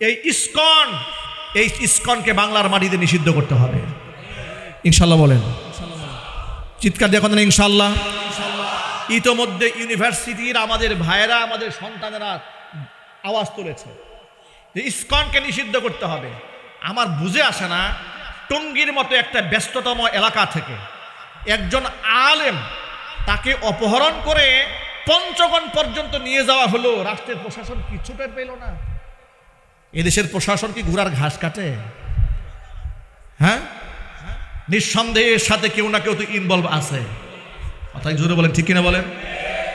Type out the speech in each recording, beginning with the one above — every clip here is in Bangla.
এই ইস্কন, এই ইস্কনকে বাংলার মাটিতে নিষিদ্ধ করতে হবে। ইনশাল্লাহ বলেন। চিৎকার দিয়ে এখন ইনশাল্লাহ। ইতোমধ্যে ইউনিভার্সিটির আমাদের ভাইয়েরা, আমাদের সন্তানেরা আওয়াজ তুলেছে যে ইস্কনকে নিষিদ্ধ করতে হবে। আমার বুঝে আসে না, টঙ্গীর মতো একটা ব্যস্ততম এলাকা থেকে একজন আলেম তাকে অপহরণ করে পঞ্চগণ পর্যন্ত নিয়ে যাওয়া হলো। রাষ্ট্রের প্রশাসন কিছুটা পেল না। এদেশের প্রশাসন কি ঘোড়ার ঘাস কাটে? হ্যাঁ? নিঃসন্দেহের সাথে কেউ না কেউ তো ইনভলভ আছে। কথাই জোরে বলেন ঠিক কিনা বলেন?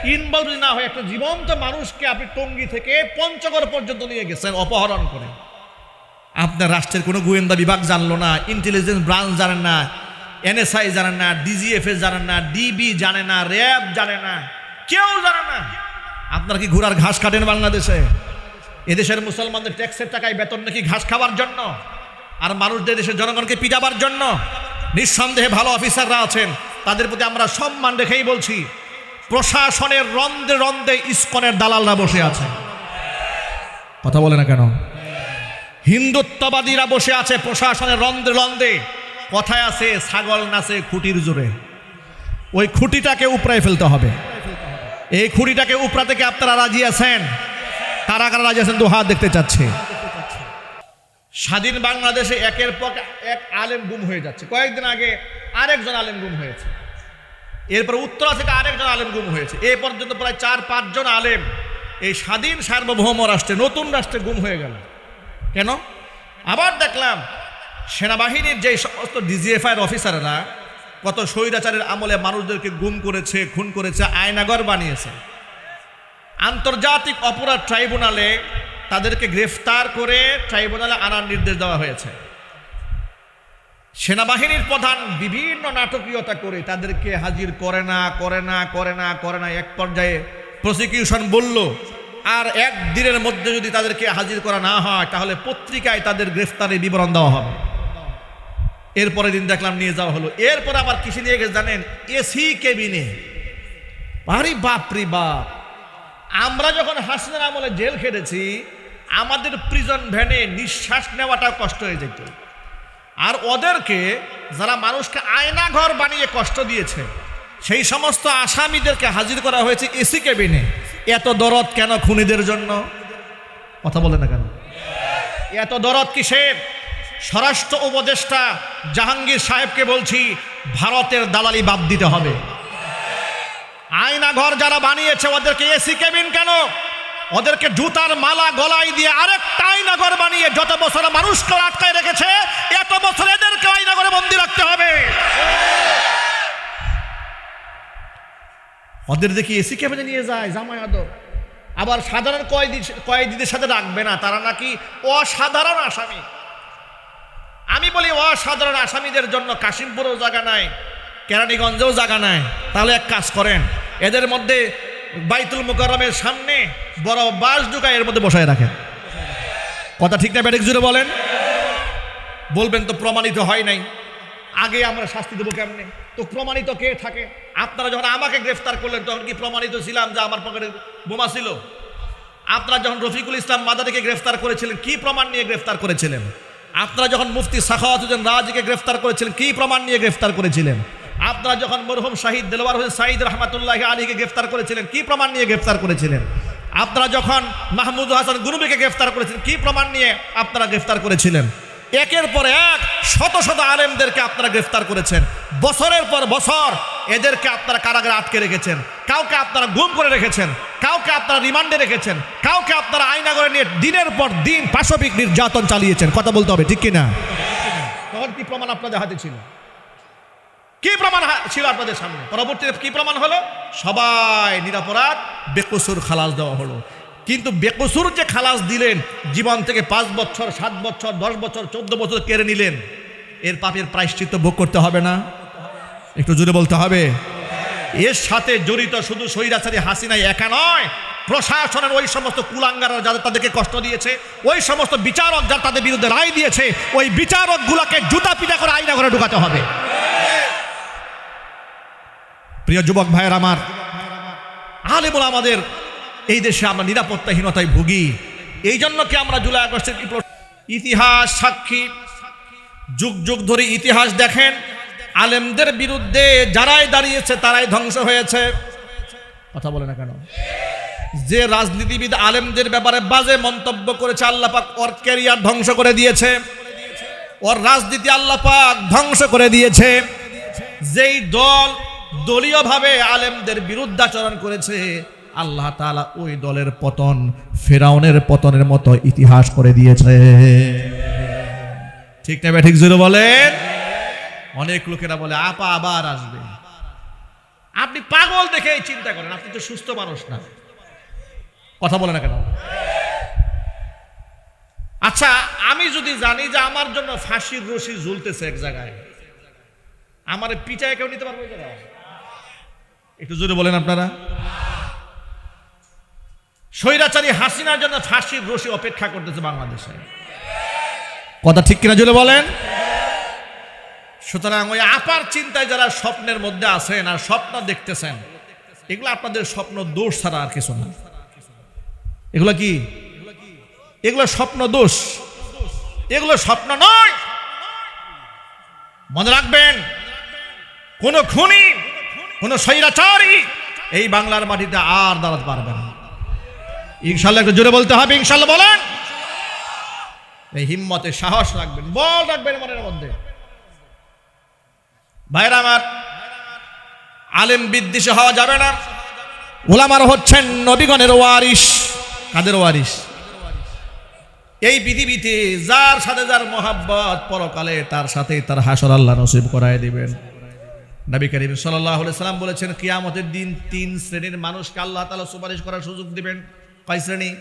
ইনভলভ না হয় একটা জীবন্ত মানুষকে আপনি টঙ্গি থেকে পঞ্চগড় পর্যন্ত নিয়ে গেছেন অপহরণ করে। আপনার রাষ্ট্রের কোনো গোয়েন্দা বিভাগ জানলো না ইন্টেলিজেন্স ব্রাঞ্চ জানেন না এনএসআই জানেন না ডিজিএফএস জানেন না ডিবি জানে না র্যাব জানে না কেউ জানে না। আপনার কি ঘোড়ার ঘাস কাটেন বাংলাদেশে? এদেশের মুসলমানদের ট্যাক্সের টাকায় বেতন নাকি ঘাস খাওয়ার জন্য? আর মানুষদের দেশের জনগণকে পিটাবার জন্য? নিঃসন্দেহে ভালো অফিসাররা আছেন। তাদের প্রতি আমরা সম্মান রেখেই বলছি, প্রশাসনের রন্ধে রন্ধে ইস্কনের দালালরা বসে আছে। কথা বলে না কেন? হিন্দুত্ববাদীরা বসে আছে প্রশাসনের রন্ধে রন্ধে কথায় আছে, ছাগল নাচে খুঁটির জোরে। ওই খুঁটিটাকে উপড়ায় ফেলতে হবে। এই খুঁটিটাকে উপড়া থেকে আপনারা রাজি আছেন? কারা কারা রাজি আছেন দু হাত দেখতে চাচ্ছে। স্বাধীন বাংলাদেশে একের পর এক আলেম গুম হয়ে যাচ্ছে। কয়েকদিন আগে আরেকজন আলেম গুম হয়েছে। এরপর উত্তরা থেকে আরেকজন আলেম গুম হয়েছে। এ পর্যন্ত প্রায় চার পাঁচজন আলেম এই স্বাধীন সার্বভৌম রাষ্ট্রে, নতুন রাষ্ট্রে গুম হয়ে গেল। কেন? আবার দেখলাম সেনাবাহিনীর যে সমস্ত ডিজিএফআইয়ের অফিসাররা কত স্বৈরাচারের আমলে মানুষদেরকে গুম করেছে, খুন করেছে, আয়নাগর বানিয়েছে। আন্তর্জাতিক অপরাধ ট্রাইব্যুনালে তাদেরকে গ্রেফতার করে ট্রাইব্যুনালে আনার নির্দেশ দেওয়া হয়েছে। সেনাবাহিনীর প্রধান বিভিন্ন নাটকীয়তা করে তাদেরকে হাজির করে না করে না করে না করে না, এক পর্যায়ে প্রসিকিউশন বলল, আর এক দিনের মধ্যে যদি তাদেরকে হাজির করা না হয়, তাহলে পত্রিকায় তাদের গ্রেফতারের বিবরণ দেওয়া হবে। এরপরে দিন দেখলাম নিয়ে যাওয়া হলো। এরপর আবার কিসে নিয়ে গেছে জানেন? এসি কেবিনে। আরে বাপরি বাপ! আমরা যখন হাসিনার আমলে জেল খেটেছি, আমাদের প্রিজন ভ্যানে নিঃশ্বাস নেওয়াটা কষ্ট হয়ে যেত। আর ওদেরকে যারা মানুষকে আয়না ঘর বানিয়ে কষ্ট দিয়েছে, সেই সমস্ত আসামিদেরকে হাজির করা হয়েছে এসি কেবিনে এত দরদ কেন খুনিদের জন্য? কথা বলে না কেন? এত দরদ কিসের? স্বরাষ্ট্র উপদেষ্টা জাহাঙ্গীর সাহেবকে বলছি, ভারতের দালালি বাদ দিতে হবে। আয়না ঘর যারা বানিয়েছে, ওদেরকে এসি কেবিন কেন? ওদেরকে জুতার মালা গলায় দিয়ে আরেকটা আয়না ঘর বানিয়ে যত বছর মানুষকে আটকায় রেখেছে, এত বছর এদেরকে আয়না ঘরে বন্দি রাখতে হবে। ওদের দেখি এসি কেবিনে নিয়ে যায়, জামাই আদর। আবার সাধারণ কয়েদি কয়েদিদের সাথে রাখবে না, তারা নাকি অসাধারণ আসামি। আমি বলি অসাধারণ আসামিদের জন্য কাশিমপুরেও জায়গা নাই, কেরানীগঞ্জেও জায়গা নাই। তাহলে এক কাজ করেন এদের মধ্যে বাইতুল মুকাররমের সামনে বড় বাস ঢুকায় এর মধ্যে বসায় রাখেন কথা ঠিক না ব্যাটিক জুড়ে বলেন? বলবেন তো প্রমাণিত হয় নাই। আগে আমরা শাস্তি দেবো কেমনে? তো প্রমাণিত কে থাকে? আপনারা যখন আমাকে গ্রেফতার করলেন, তখন কি প্রমাণিত ছিলাম যে আমার পকেটে বোমা ছিল? আপনারা যখন রফিকুল ইসলাম মাদারিকে গ্রেফতার করেছিলেন, কি প্রমাণ নিয়ে গ্রেফতার করেছিলেন? আপনারা যখন মুফতি সাখাওয়াত হোসেন রাজিকে গ্রেফতার করেছিলেন, কি প্রমাণ নিয়ে গ্রেফতার করেছিলেন? আপনারা যখন মরহুম শাহিদ দেলওয়ার হোসেন সাইদ রহমাতুল্লাহ আলীকে গ্রেফতার করেছিলেন, কি প্রমাণ নিয়ে গ্রেফতার করেছিলেন? আপনারা যখন মাহমুদ হাসান গুরুবিকে গ্রেফতার করেছিলেন, কি প্রমাণ নিয়ে আপনারা গ্রেফতার করেছিলেন? একের পর এক শত শত আলেমদেরকে আপনারা গ্রেফতার করেছেন। বছরের পর বছর এদেরকে আপনারা কারাগারে আটকে রেখেছেন। কাউকে আপনারা গুম করে রেখেছেন। কাউকে আপনারা রিমান্ডে রেখেছেন। কাউকে আপনারা আইনাগরে নিয়ে দিনের পর দিন পাশবিক নির্যাতন চালিয়েছেন। কথা বলতে হবে, ঠিক কিনা? তখন কি প্রমাণ আপনাদের হাতে ছিল? কি প্রমাণ ছিল আপনাদের সামনে? পরবর্তীতে কি প্রমাণ হলো? সবাই নিরাপরাধ, বেকসুর খালাস দেওয়া হলো। কিন্তু বেকসুর যে খালাস দিলেন, জীবন থেকে পাঁচ বছর, সাত বছর, দশ বছর, চোদ্দ বছর কেড়ে নিলেন, এর পাপের প্রায়শ্চিত্ত ভোগ করতে হবে না? একটু জুড়ে বলতে হবে? এর সাথে জড়িত শুধু স্বৈরাচারী হাসিনাই একা নয়, প্রশাসনের ওই সমস্ত কুলাঙ্গারা যাদের তাদেরকে কষ্ট দিয়েছে, ওই সমস্ত বিচারক যারা তাদের বিরুদ্ধে রায় দিয়েছে, ওই বিচারকগুলোকে জুতা পিটা করে আইনা করে ঢুকাতে হবে। প্রিয় যুবক ভাইয়ের আমার, আলেমুল আমাদের, এই দেশে আমরা নিরাপত্তাহীনতায় ভুগি। এই জন্য কি আমরা জুলাই আগস্টের ইতিহাস সাক্ষী, যুগ যুগ ধরে ইতিহাস দেখেন, আলেমদের বিরুদ্ধে যারাই দাঁড়িয়েছে তারাই ধ্বংস হয়েছে। কথা বলে না কেন? যে রাজনীতিবিদ আলেমদের ব্যাপারে বাজে মন্তব্য করেছে আল্লাহ পাক ওর ক্যারিয়ার ধ্বংস করে দিয়েছে। ওর রাজনীতি আল্লাহ পাক ধ্বংস করে দিয়েছে। যেই দল দলীয়ভাবে আলেমদের বিরুদ্ধাচরণ করেছে। আল্লাহ তাআলা ওই দলের পতন ফেরাউনের পতনের মতো ইতিহাস করে দিয়েছে। ঠিক না ঠিক জোরে বলেন? অনেক লোকেরা বলে, আপা আবার আসবে। আপনি পাগল দেখে চিন্তা করেন, আপনি তো সুস্থ মানুষ না। কথা বলে না কেন? আচ্ছা আমি যদি জানি যে আমার জন্য ফাঁসির রশি ঝুলতেছে এক জায়গায়, আমার পিঠায় কেউ নিতে পারব? একটু জোরে বলেন আপনারা। স্বৈরাচারী হাসিনার জন্য ফাঁসির রশি অপেক্ষা করতেছে বাংলাদেশে। কথা ঠিক কিনা জোরে বলেন? সুতরাং ওই আপার চিন্তায় যারা স্বপ্নের মধ্যে আছেন আর স্বপ্ন দেখতেছেন, এগুলো আপনাদের স্বপ্ন দোষ ছাড়া আর কিছু না। এগুলো কি? এগুলো স্বপ্ন দোষ। এগুলো স্বপ্ন নয়। মনে রাখবেন, কোন খুনি কোন স্বৈরাচারী এই বাংলার মাটিতে আর দাঁড়াতে পারবে না। ইনশাল্লাহ একটু জোরে বলতে হবে, ইনশাল্লাহ বলেন। এই হিম্মতে সাহস রাখবেন, বল রাখবেন মনের মধ্যে। ভাইরা আমার, আলেম বিদ্বেষী হওয়া যাবে না। ওলামার হচ্ছেন নবীগণের ওয়ারিস কাদের ওয়ারিস এই পৃথিবীতে যার সাথে যার মোহাব্বত, পরকালে তার সাথে তার হাসর আল্লাহ নসিব করায় দিবেন। নবী করিম সাল্লাহ সাল্লাম বলেছেন, কিয়ামতের দিন তিন শ্রেণির মানুষকে আল্লাহ তালা সুপারিশ করার সুযোগ দিবেন। কয় শ্রেণি?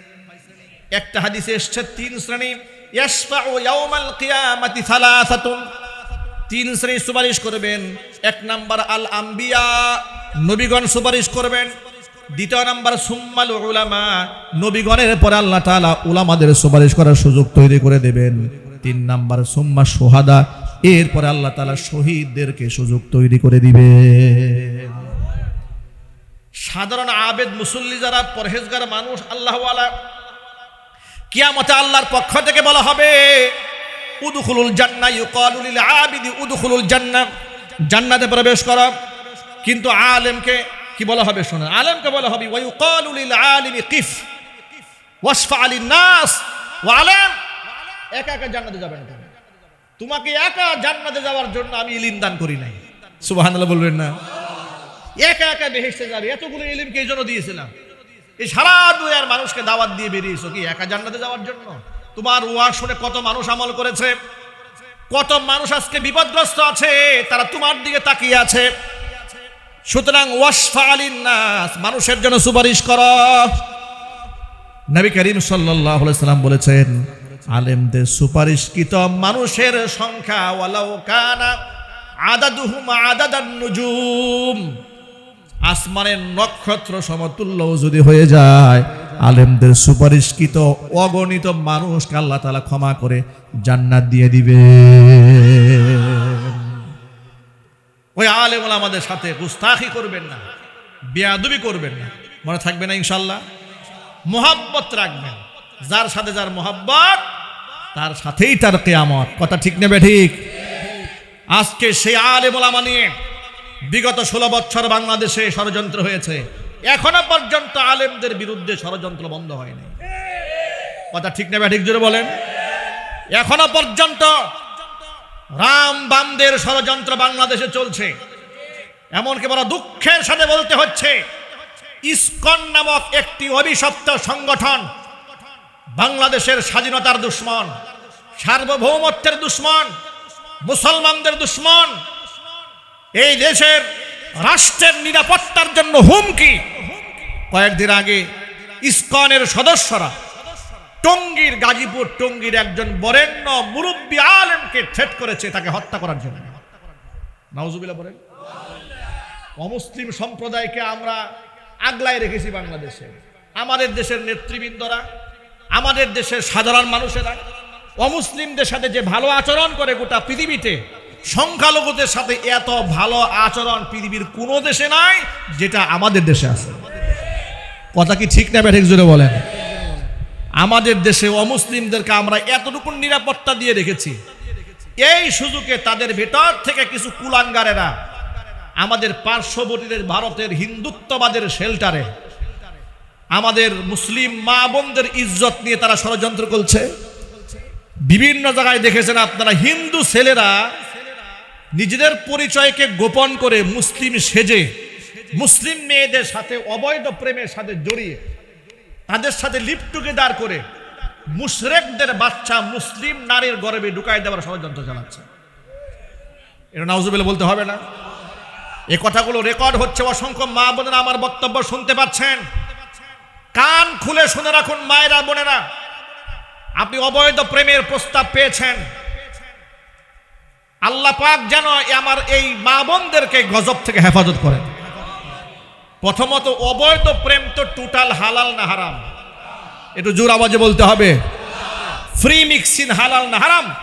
একটা হাদিসে এসছে, তিন শ্রেণি তিন শ্রেণি সুপারিশ করবেন। এক নাম্বার, আল আম্বিয়া, নবীগণ সুপারিশ করবেন। দ্বিতীয় নাম্বার, সুম্মাল উলামা, নবীগণের পরে আল্লাহ তাআলা উলামাদের সুপারিশ করার সুযোগ তৈরি করে দেবেন। তিন নাম্বার, সুম্মা সোহাদা এরপরে আল্লাহ তাআলা শহীদদেরকে সুযোগ তৈরি করে দিবে। সাধারণ আবেদ মুসল্লি যারা, পরহেজগার মানুষ, আল্লাহওয়ালা, কিয়ামতে আল্লাহর পক্ষ থেকে বলা হবে, উদুখুলুল জান্নাহ ইউকালু লিল আবিদি উদুখুলুল জান্নাহ। জান্নাতে প্রবেশ করা। কিন্তু আলেমকে কি বলা হবে শোনেন আলেমকে বলা হবে, ওয়া ইউকালু লিল আলিমি কিফ ওয়াসফা আলিন নাস। ওয়া আলেম একা একা জান্নাতে যাবেন কেন? তোমাকে একা জান্নাতে যাওয়ার জন্য আমি ইলিম দান করি নাই। সুবহানাল্লাহ বলবেন না? একা একা বেহেশতে যাবে, এতগুলো ইলিমকে এই জন্য দিয়েছিলাম। এই সারা দুনিয়ার মানুষকে দাওয়াত দিয়ে বেরিয়েছো কি, একা জান্নাতে যাওয়ার জন্য? তোমার ওয়াজ শুনে কত মানুষ আমল করেছে? কত মানুষ আজকে বিপদগ্রস্ত আছে, তারা তোমার দিকে তাকিয়ে আছে। সুতরাং ওয়াসফা আলিন নাস মানুষের জন্য সুপারিশ কর। নবী করিম আলাইহি সাল্লাম বলেছেন আলেমদের সুপারিশকৃত মানুষের সংখ্যা আদাদুহুম নুজুম। আসমানের নক্ষত্র সমতুল্য যদি হয়ে যায়, আলেমদের সুপারিশকৃত অগণিত মানুষকে আল্লাহ তালা ক্ষমা করে জান্নাত দিয়ে দিবে। ওই আলেম আমাদের সাথে গুস্তাখি করবেন না, বেয়াদুবি করবেন না। মনে থাকবে না ইনশাল্লাহ মোহাব্বত রাখবেন। যার সাথে যার মোহাব্বত তার সাথেই তার কেয়ামত। কথা ঠিক নেবে ঠিক? আজকে সেই আলেম ওলামা নিয়ে বিগত ষোলো বছর বাংলাদেশে ষড়যন্ত্র হয়েছে। এখনও পর্যন্ত আলেমদের বিরুদ্ধে ষড়যন্ত্র বন্ধ হয়নি। কথা ঠিক নেবে ঠিক জোরে বলেন? এখনও পর্যন্ত রাম বামদের ষড়যন্ত্র বাংলাদেশে চলছে। এমনকি বড় দুঃখের সাথে বলতে হচ্ছে, ইস্কন নামক একটি অভিশপ্ত সংগঠন বাংলাদেশের স্বাধীনতার দুশ্মন, সার্বভৌমত্বের দুশ্মন, মুসলমানদের দুশ্মন, এই দেশের রাষ্ট্রের নিরাপত্তার জন্য হুমকি। কয়েকদিন আগে ইস্কনের সদস্যরা টঙ্গীর গাজীপুর টঙ্গীর একজন বরেণ্য মুরব্বী আলেমকে থ্রেট করেছে তাকে হত্যা করার জন্য। নাউজুবিল্লাহ বলেন, অমুসলিম সম্প্রদায়কে আমরা আগলায় রেখেছি বাংলাদেশে। আমাদের দেশের নেতৃবৃন্দরা আমাদের দেশের সাধারণ মানুষেরা, অমুসলিমদের সাথে যে ভালো আচরণ করে গোটা পৃথিবীতে, সংখ্যালঘুদের সাথে এত ভালো আচরণ পৃথিবীর কোনো দেশে নাই যেটা আমাদের দেশে আছে। কথা কি ঠিক না ঠিক জোরে বলেন? আমাদের দেশে অমুসলিমদেরকে আমরা এতটুকু নিরাপত্তা দিয়ে রেখেছি। এই সুযোগে তাদের ভেতর থেকে কিছু কুলাঙ্গারেরা আমাদের পার্শ্ববর্তীদের ভারতের হিন্দুত্ববাদের শেল্টারে আমাদের মুসলিম মা বোনদের ইজ্জত নিয়ে তারা ষড়যন্ত্র করছে। বিভিন্ন জায়গায় দেখেছেন আপনারা, হিন্দু ছেলেরা নিজেদের পরিচয়কে গোপন করে মুসলিম সেজে, মুসলিম মেয়েদের সাথে অবৈধ প্রেমের সাথে জড়িয়ে, তাদের সাথে লিপ টুগেদার করে মুশরেকদের বাচ্চা মুসলিম নারীর গর্বে ঢুকাই দেওয়ার ষড়যন্ত্র চালাচ্ছে। এটা নাউজুবিল্লা বলতে হবে না। এ কথাগুলো রেকর্ড হচ্ছে, অসংখ্য মা বোনেরা আমার বক্তব্য শুনতে পাচ্ছেন। কান খুলে শুনে রাখুন, মায়েরা, বোনেরা। আপনি অবৈধ প্রেমের প্রস্তাব পেয়েছেন। আল্লাহ পাক যেন আমার এই মা বোনদেরকে গজব থেকে হেফাজত করেন। প্রথমত, অবৈধ প্রেম তো টোটাল হালাল না হারাম। একটু জোর আওয়াজে বলতে হবে। ফ্রি মিক্সিন হালাল না হারাম।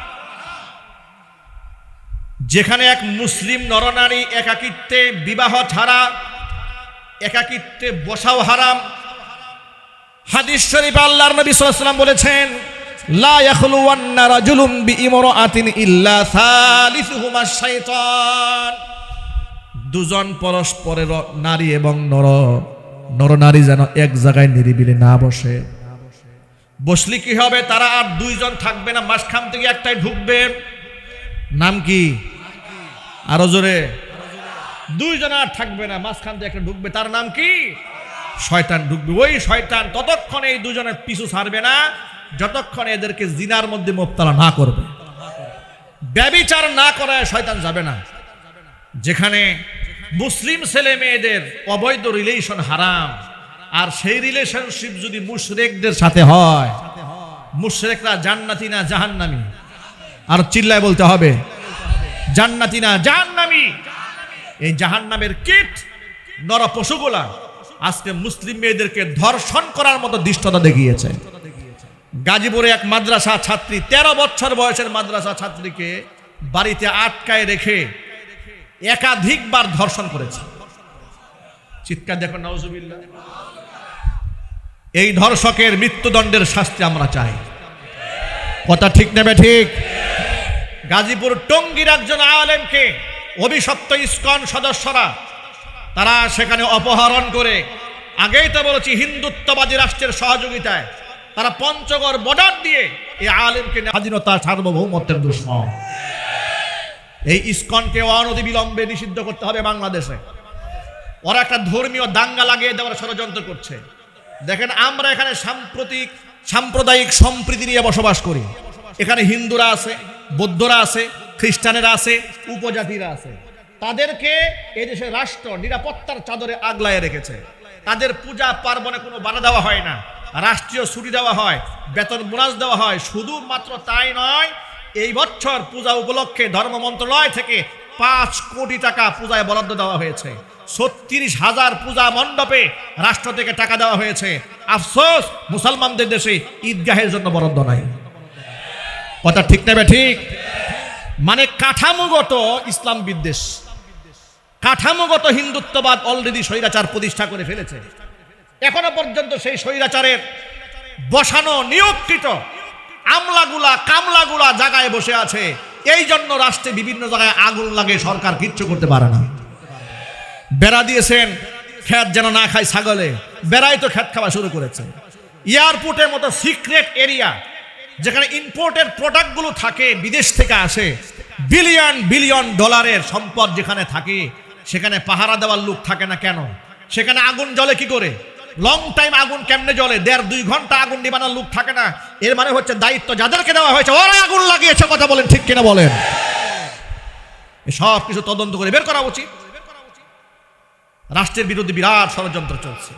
যেখানে এক মুসলিম নরনারী একাকিত্বে বিবাহ ছাড়া, একাকিত্বে বসাও হারাম হাদিস শরীফ আল্লাহর নবী ওয়াসাল্লাম বলেছেন, লা ইয়াখলুওয়ান্না রাজুলুম বিইমরাআতিন ইল্লা সালিসুহুমা শাইতান। দুজন পরস্পরের নারী এবং নর নরনারী যেন এক জায়গায় নিরিবিলি না বসে। বসলে কি হবে? তারা আর দুইজন থাকবে না, মাঝখান থেকে একটাই ঢুকবে। নাম কি? আরও জোরে। দুইজন আর থাকবে না, মাঝখান থেকে একটা ঢুকবে। তার নাম কি? শয়তান ঢুকবে। ওই শয়তান ততক্ষণ এই দুজনের পিছু ছাড়বে না, যতক্ষণ এদেরকে জিনার মধ্যে মোবতলা না করবে। ব্যবিচার না করায় শয়তান যাবে না। যেখানে মুসলিম ছেলে মেয়েদের অবৈধ রিলেশন হারাম, আর সেই রিলেশনশিপ যদি মুশরেকদের সাথে হয়, মুশরেকরা জান্নাতি না জাহান্নামি? আর চিল্লায় বলতে হবে, জান্নাতি না জাহান্নামি? এই জাহান্নামের কীট নর পশুগুলা আজকে মুসলিম মেয়েদেরকে ধর্ষণ করার মতো দৃষ্টতা দেখিয়েছে। গাজীপুরে এক মাদ্রাসা ছাত্রী, তেরো বছর বয়সের মাদ্রাসা ছাত্রীকে বাড়িতে আটকায় রেখে একাধিকবার ধর্ষণ করেছে। চিৎকার দেখো নওজুবিল্লাহ এই ধর্ষকের মৃত্যুদণ্ডের শাস্তি আমরা চাই। কথা ঠিক নেবে ঠিক? গাজীপুর টঙ্গির একজন আলেমকে অভিশপ্ত ইস্কন সদস্যরা তারা সেখানে অপহরণ করে। আগেই তো বলেছি, হিন্দুত্ববাদী রাষ্ট্রের সহযোগিতায় তারা পঞ্চগড় বর্ডার দিয়ে এই আলেমকে স্বাধীনতা সার্বভৌমত্বের দুশ্মন। এই ইস্কনকে বিলম্বে নিষিদ্ধ করতে হবে বাংলাদেশে। ওরা একটা ধর্মীয় দাঙ্গা লাগিয়ে দেওয়ার ষড়যন্ত্র করছে। দেখেন, আমরা এখানে সাম্প্রতিক, সাম্প্রদায়িক সম্প্রীতি নিয়ে বসবাস করি। এখানে হিন্দুরা আছে, বৌদ্ধরা আছে, খ্রিস্টানেরা আছে, উপজাতিরা আছে। তাদেরকে এদেশের রাষ্ট্র নিরাপত্তার চাদরে আগলায় রেখেছে। তাদের পূজা পার্বণে কোনো বাধা দেওয়া হয় না। রাষ্ট্রীয় ছুটি দেওয়া হয়, বেতন বোনাস দেওয়া হয়, শুধুমাত্র তাই নয়, এই বছর পূজা উপলক্ষে ধর্ম মন্ত্রণালয় থেকে পাঁচ কোটি টাকা পূজায় বরাদ্দ দেওয়া হয়েছে। ছত্রিশ হাজার পূজা মণ্ডপে রাষ্ট্র থেকে টাকা দেওয়া হয়েছে। আফসোস, মুসলমানদের দেশে ঈদগাহের জন্য বরাদ্দ নাই। কথা ঠিক নেবে ঠিক? মানে কাঠামোগত ইসলাম বিদ্বেষ। কাঠামোগত হিন্দুত্ববাদ অলরেডি স্বৈরাচার প্রতিষ্ঠা করে ফেলেছে। এখনও পর্যন্ত সেই স্বৈরাচারের বসানো, নিয়োগকৃত আমলাগুলা, কামলাগুলা জায়গায় বসে আছে। এই জন্য রাষ্ট্রে বিভিন্ন জায়গায় আগুন লাগে, সরকার কিচ্ছু করতে পারে না। বেড়া দিয়েছেন খ্যাত যেন না খায় ছাগলে। বেড়াই তো খ্যাত খাওয়া শুরু করেছে। এয়ারপোর্টের মতো সিক্রেট এরিয়া, যেখানে ইম্পোর্টেড প্রোডাক্টগুলো থাকে, বিদেশ থেকে আসে বিলিয়ন বিলিয়ন ডলারের সম্পদ যেখানে থাকে সেখানে পাহারা দেওয়ার লোক থাকে না কেন? সেখানে আগুন জ্বলে কি করে? লং টাইম আগুন কেমনে জ্বলে? দেড় দুই ঘণ্টা আগুন নিবানোর লোক থাকে না। এর মানে হচ্ছে দায়িত্ব যাদেরকে দেওয়া হয়েছে ওরা আগুন লাগিয়েছে, কথা বলেন ঠিক কিনা বলেন? সব কিছু তদন্ত করে বের করা উচিত। রাষ্ট্রের বিরুদ্ধে বিরাট ষড়যন্ত্র চলছে।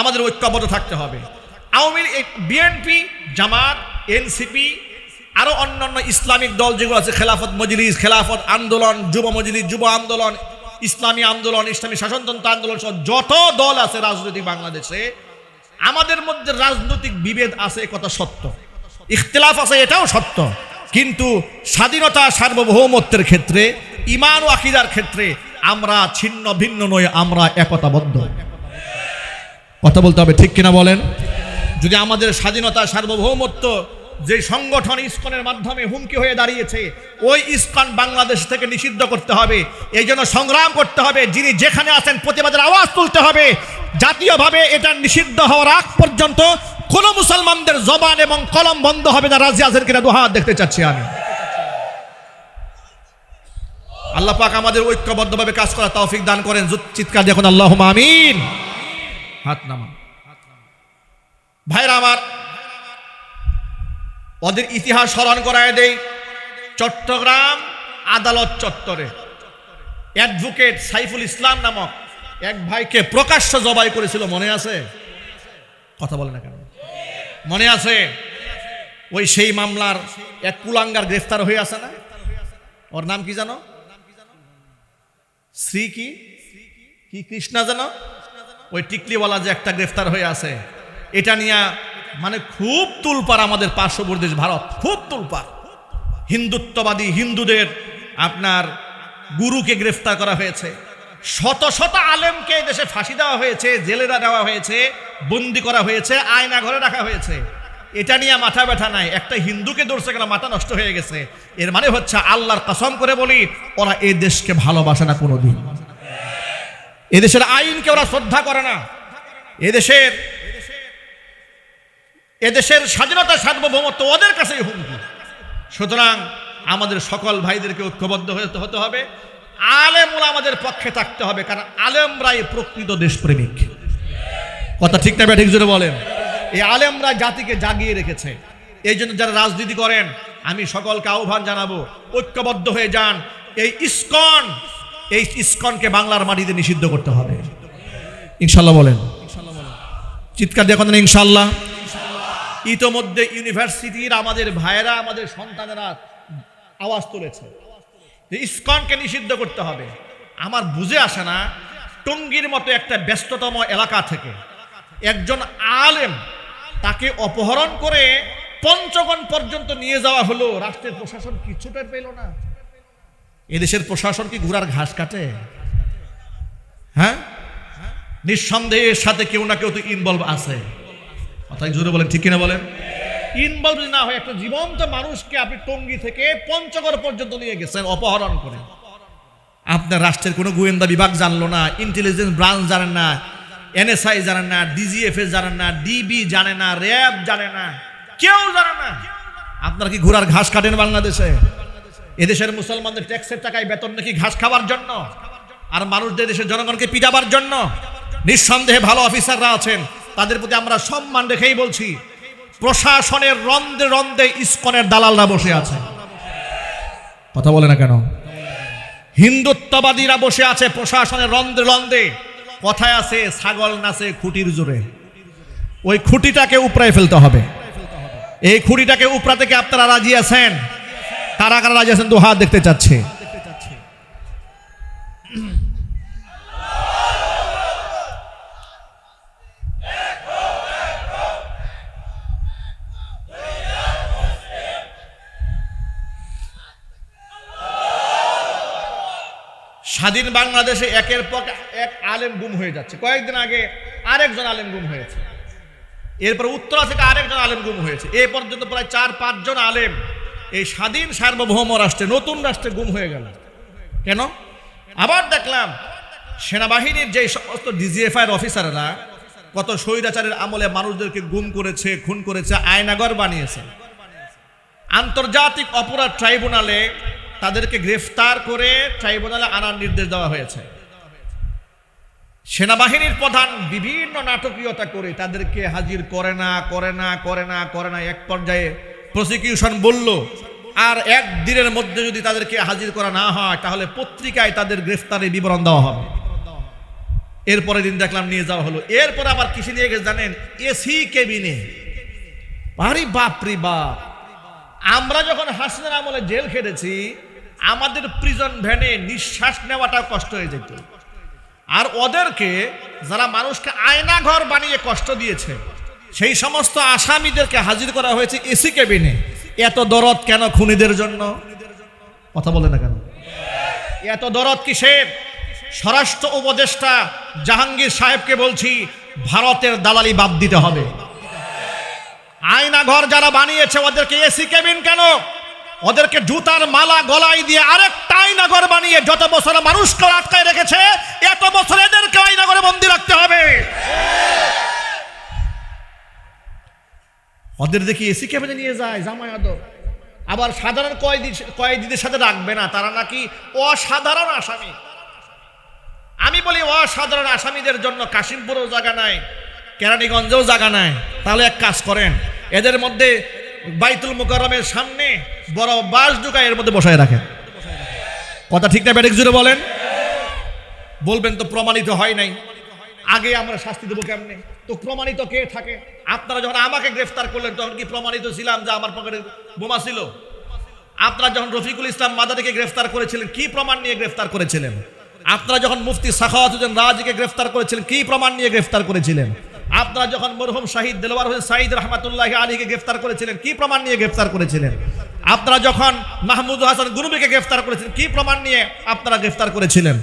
আমাদের ঐক্যবদ্ধ থাকতে হবে। আওয়ামী বিএনপি জামাত এনসিপি আরও অন্যান্য ইসলামিক দল যেগুলো আছে, খেলাফত মজলিস, খেলাফত আন্দোলন, যুব মজলিস, যুব আন্দোলন ইসলামী আন্দোলন, ইসলামী শাসনতন্ত্র আন্দোলন সহ যত দল আছে রাজনৈতিক বাংলাদেশে, আমাদের মধ্যে রাজনৈতিক বিভেদ আছে কথা সত্য। ইখতলাফ আছে, এটাও সত্য। কিন্তু স্বাধীনতা সার্বভৌমত্বের ক্ষেত্রে, ইমান ও আকিদার ক্ষেত্রে আমরা ছিন্ন, ভিন্ন নই আমরা একতাবদ্ধ। কথা বলতে হবে, ঠিক কিনা বলেন? যদি আমাদের স্বাধীনতা সার্বভৌমত্ব যে সংগঠন ইস্কনের মাধ্যমে হুমকি হয়ে দাঁড়িয়েছে, ওই ইস্কন বাংলাদেশ থেকে নিষিদ্ধ করতে হবে। এই জন্য সংগ্রাম করতে হবে। যিনি যেখানে আছেন, প্রতিবাদের আওয়াজ তুলতে হবে। জাতীয়ভাবে এটা নিষিদ্ধ হওয়ার আগ পর্যন্ত কোন মুসলমানদের জবান এবং কলম বন্ধ হবে না। রাজি আছেন কিনা দুহাত দেখতে চাচ্ছি আমি। আল্লাহ পাক আমাদের ঐক্যবদ্ধভাবে কাজ করা তৌফিক দান করেন। চিৎকার দেখুন আল্লাহ আমিন। হাত নামা ভাইরা আমার ওদের ইতিহাস স্মরণ করায় দেই। চট্টগ্রাম আদালত চত্বরে। অ্যাডভোকেট সাইফুল ইসলাম নামক এক ভাইকে প্রকাশ্য জবাই করেছিল, মনে আছে? কথা বলে না কেন? মনে আছে? ওই সেই মামলার এক কুলাঙ্গার গ্রেফতার হয়ে আছে না? ওর নাম কি জানো? শ্রী কি? কি কৃষ্ণা জানো? ওই টিকলিওয়ালা যে একটা গ্রেফতার হয়ে আছে। এটা নিয়ে মানে খুব তুলপার আমাদের পার্শ্ববর্তী দেশ ভারত, খুব তুলপার। হিন্দুত্ববাদী হিন্দুদের আপনার গুরুকে গ্রেফতার করা হয়েছে। শত শত আলেমকে দেশে ফাঁসি দেওয়া হয়েছে জেলে দেওয়া হয়েছে, বন্দি করা হয়েছে, আয়না ঘরে রাখা হয়েছে। এটা নিয়ে মাথা ব্যথা নাই। একটা হিন্দুকে ধরছে কেন? মাথা নষ্ট হয়ে গেছে। এর মানে হচ্ছে আল্লাহর কসম করে বলি, ওরা এই দেশকে ভালোবাসে না কোনোদিন। এদেশের আইনকে ওরা শ্রদ্ধা করে না। এদেশের এদেশের স্বাধীনতা, সার্বভৌমত্ব ওদের কাছেই হুমকি। সুতরাং আমাদের সকল ভাইদেরকে ঐক্যবদ্ধ হতে হবে। আলেমুল আমাদের পক্ষে থাকতে হবে, কারণ আলেমরাই প্রকৃত দেশপ্রেমিক। কথা ঠিক না, ঠিক জোরে বলেন। এই আলেমরা জাতিকে জাগিয়ে রেখেছে। এই জন্য যারা রাজনীতি করেন, আমি সকলকে আহ্বান জানাব, ঐক্যবদ্ধ হয়ে যান। এই ইস্কন, এই ইস্কনকে বাংলার মাটিতে নিষিদ্ধ করতে হবে। ইনশাল্লাহ বলেন। চিৎকার দিয়ে এখন ইনশাল্লাহ। ইতোমধ্যে ইউনিভার্সিটির আমাদের ভাইয়েরা, আমাদের সন্তানেরা আওয়াজ তুলেছে। ইস্কনকে নিষিদ্ধ করতে হবে। আমার বুঝে আসে না, টঙ্গীর মতো একটা ব্যস্ততম এলাকা থেকে একজন আলেম তাকে অপহরণ করে পঞ্চগণ পর্যন্ত নিয়ে যাওয়া হলো। রাষ্ট্রের প্রশাসন কিছুটা পেল না? এদেশের প্রশাসন কি ঘোড়ার ঘাস কাটে? হ্যাঁ? নিঃসন্দেহের সাথে কেউ না কেউ তো ইনভলভ আছে। কথাই জোরে বলেন ঠিক কিনা বলেন? ইনভলভ যদি না হয় একটা জীবন্ত মানুষকে আপনি টঙ্গি থেকে পঞ্চগড় পর্যন্ত নিয়ে গেছেন অপহরণ করে। আপনার রাষ্ট্রের কোনো গোয়েন্দা বিভাগ জানলো না ইন্টেলিজেন্স ব্রাঞ্চ জানেন না এনএসআই জানেন না ডিজিএফএস জানেন না ডিবি জানে না র্যাব জানে না কেউ জানে না। আপনারা কি ঘোড়ার ঘাস কাটেন বাংলাদেশে? এদেশের মুসলমানদের ট্যাক্সের টাকায় বেতন নাকি ঘাস খাওয়ার জন্য? আর মানুষদের দেশের জনগণকে পিটাবার জন্য? নিঃসন্দেহে ভালো অফিসাররা আছেন। তাদের প্রতি আমরা সম্মান রেখেই বলছি, প্রশাসনের রন্ধে রন্ধে ইস্কনের দালালরা বসে আছে। কথা বলে না কেন? হিন্দুত্ববাদীরা বসে আছে প্রশাসনের রন্ধে রন্ধে কথায় আছে, ছাগল নাচে খুঁটির জোরে। ওই খুঁটিটাকে উপড়ায় ফেলতে হবে। এই খুঁটিটাকে উপড়া থেকে আপনারা রাজি আছেন? কারা কারা রাজি আছেন? দু হাত দেখতে চাচ্ছে। স্বাধীন বাংলাদেশে একের পর এক আলেম গুম হয়ে যাচ্ছে। কয়েকদিন আগে আরেকজন আলেম গুম হয়েছে। এরপর উত্তরা থেকে আরেকজন আলেম গুম হয়েছে। এ পর্যন্ত প্রায় চার পাঁচজন আলেম এই স্বাধীন সার্বভৌম রাষ্ট্রে, নতুন রাষ্ট্রে গুম হয়ে গেল। কেন? আবার দেখলাম সেনাবাহিনীর যে সমস্ত ডিজিএফআই অফিসাররা কত স্বৈরাচারের আমলে মানুষদেরকে গুম করেছে, খুন করেছে, আয়নাগর বানিয়েছে। আন্তর্জাতিক অপরাধ ট্রাইব্যুনালে তাদেরকে গ্রেফতার করে ট্রাইব্যুনালে আনার নির্দেশ দেওয়া হয়েছে। সেনাবাহিনীর প্রধান বিভিন্ন নাটকীয়তা করে তাদেরকে হাজির করে না করে না করে না করে না, এক পর্যায়ে প্রসিকিউশন বলল, আর এক দিনের মধ্যে যদি তাদেরকে হাজির করা না হয়, তাহলে পত্রিকায় তাদের গ্রেফতারের বিবরণ দেওয়া হবে। এরপরে দিন দেখলাম নিয়ে যাওয়া হলো। এরপর আবার কিসে নিয়ে গেছে জানেন? এসি কেবিনে। আরে বাপরি বাপ! আমরা যখন হাসিনার আমলে জেল খেটেছি আমাদের প্রিজন ভ্যানে নিঃশ্বাস নেওয়াটাও কষ্ট হয়ে যেত। আর ওদেরকে যারা মানুষকে আয়না ঘর বানিয়ে কষ্ট দিয়েছে, সেই সমস্ত আসামিদেরকে হাজির করা হয়েছে এসি কেবিনে এত দরদ কেন খুনিদের জন্য? কথা বলে না কেন? এত দরদ কিসের? স্বরাষ্ট্র উপদেষ্টা জাহাঙ্গীর সাহেবকে বলছি, ভারতের দালালি বাদ দিতে হবে। আয়না ঘর যারা বানিয়েছে, ওদেরকে এসি কেবিন কেন? ওদেরকে জুতার মালা গলায় দিয়ে আরেকটা আয়না ঘর বানিয়ে যত বছর মানুষকে আটকায় রেখেছে, এত বছর এদেরকে আয়না ঘরে বন্দি রাখতে হবে। ওদের দেখি এসি কেবিনে নিয়ে যায়, জামাই আদর আবার সাধারণ কয়েদি কয়েদিদের সাথে রাখবে না, তারা নাকি অসাধারণ আসামি। আমি বলি অসাধারণ আসামিদের জন্য কাশিমপুরেও জায়গা নাই, কেরানীগঞ্জেও জায়গা নাই। তাহলে এক কাজ করেন, এদের মধ্যে বাইতুল মুকাররমের সামনে বড় বাস ঢুকা এর মধ্যে বসায় রাখেন কথা ঠিক না ব্যাটিক জুড়ে বলেন? বলবেন তো প্রমাণিত হয় নাই। আগে আমরা শাস্তি দেবো কেমনে? তো প্রমাণিত কে থাকে? আপনারা যখন আমাকে গ্রেফতার করলেন, তখন কি প্রমাণিত ছিলাম যে আমার পকেটে বোমা ছিল? আপনারা যখন রফিকুল ইসলাম মাদারিকে গ্রেফতার করেছিলেন, কি প্রমাণ নিয়ে গ্রেফতার করেছিলেন? আপনারা যখন মুফতি সাখাওয়াত হোসেন রাজকে গ্রেফতার করেছিলেন, কি প্রমাণ নিয়ে গ্রেফতার করেছিলেন? আপনারা যখন মরহুম শাহিদ দেলওয়ার হোসেন সাইদ রহমাতুল্লাহ আলীকে গ্রেফতার করেছিলেন, কি প্রমাণ নিয়ে গ্রেফতার করেছিলেন? আপনারা যখন মাহমুদ হাসান গুনুবিকে গ্রেফতার করেছিলেন, কি প্রমাণ নিয়ে আপনারা গ্রেফতার করেছিলেন?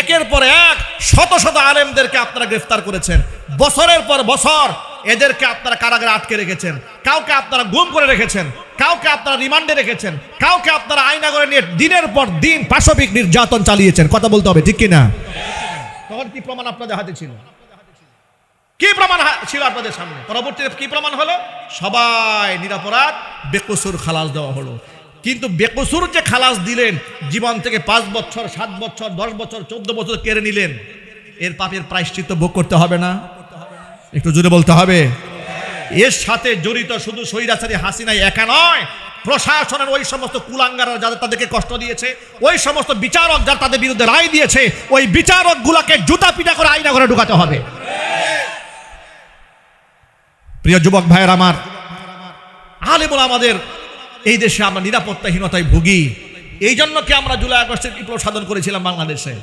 একের পর এক শত শত আলেমদেরকে আপনারা গ্রেফতার করেছেন। বছরের পর বছর এদেরকে আপনারা কারাগারে আটকে রেখেছেন। কাউকে আপনারা গুম করে রেখেছেন। কাউকে আপনারা রিমান্ডে রেখেছেন। কাউকে আপনারা আয়না করে নিয়ে দিনের পর দিন পাশবিক নির্যাতন চালিয়েছেন। কথা বলতে হবে, ঠিক কিনা? তখন কি প্রমাণ আপনাদের হাতে ছিল? কি প্রমাণ ছিল আপনাদের সামনে? পরবর্তীতে কি প্রমাণ হলো? সবাই নিরাপরাধ, বেকসুর খালাস দেওয়া হলো। কিন্তু বেকসুর যে খালাস দিলেন, জীবন থেকে পাঁচ বছর, সাত বছর, দশ বছর, চোদ্দ বছর কেড়ে নিলেন, এর পাপের প্রায়শ্চিত্ত ভোগ করতে হবে না? একটু জুড়ে বলতে হবে। এর সাথে জড়িত শুধু সৈরাচারী হাসিনাই একা নয়, প্রশাসনের ওই সমস্ত কুলাঙ্গারা যাদের তাদেরকে কষ্ট দিয়েছে, ওই সমস্ত বিচারক যারা তাদের বিরুদ্ধে রায় দিয়েছে, ওই বিচারক গুলাকে জুতা পিটা করে আইনা করে ঢুকাতে হবে। প্রিয় যুবক ভাইয়ের আমার, আলেমুল আমাদের এই দেশে আমরা নিরাপত্তাহীনতায় ভুগি। এই জন্য কি আমরা জুলাই আগস্টের বিপ্লব সাধন করেছিলাম বাংলাদেশে?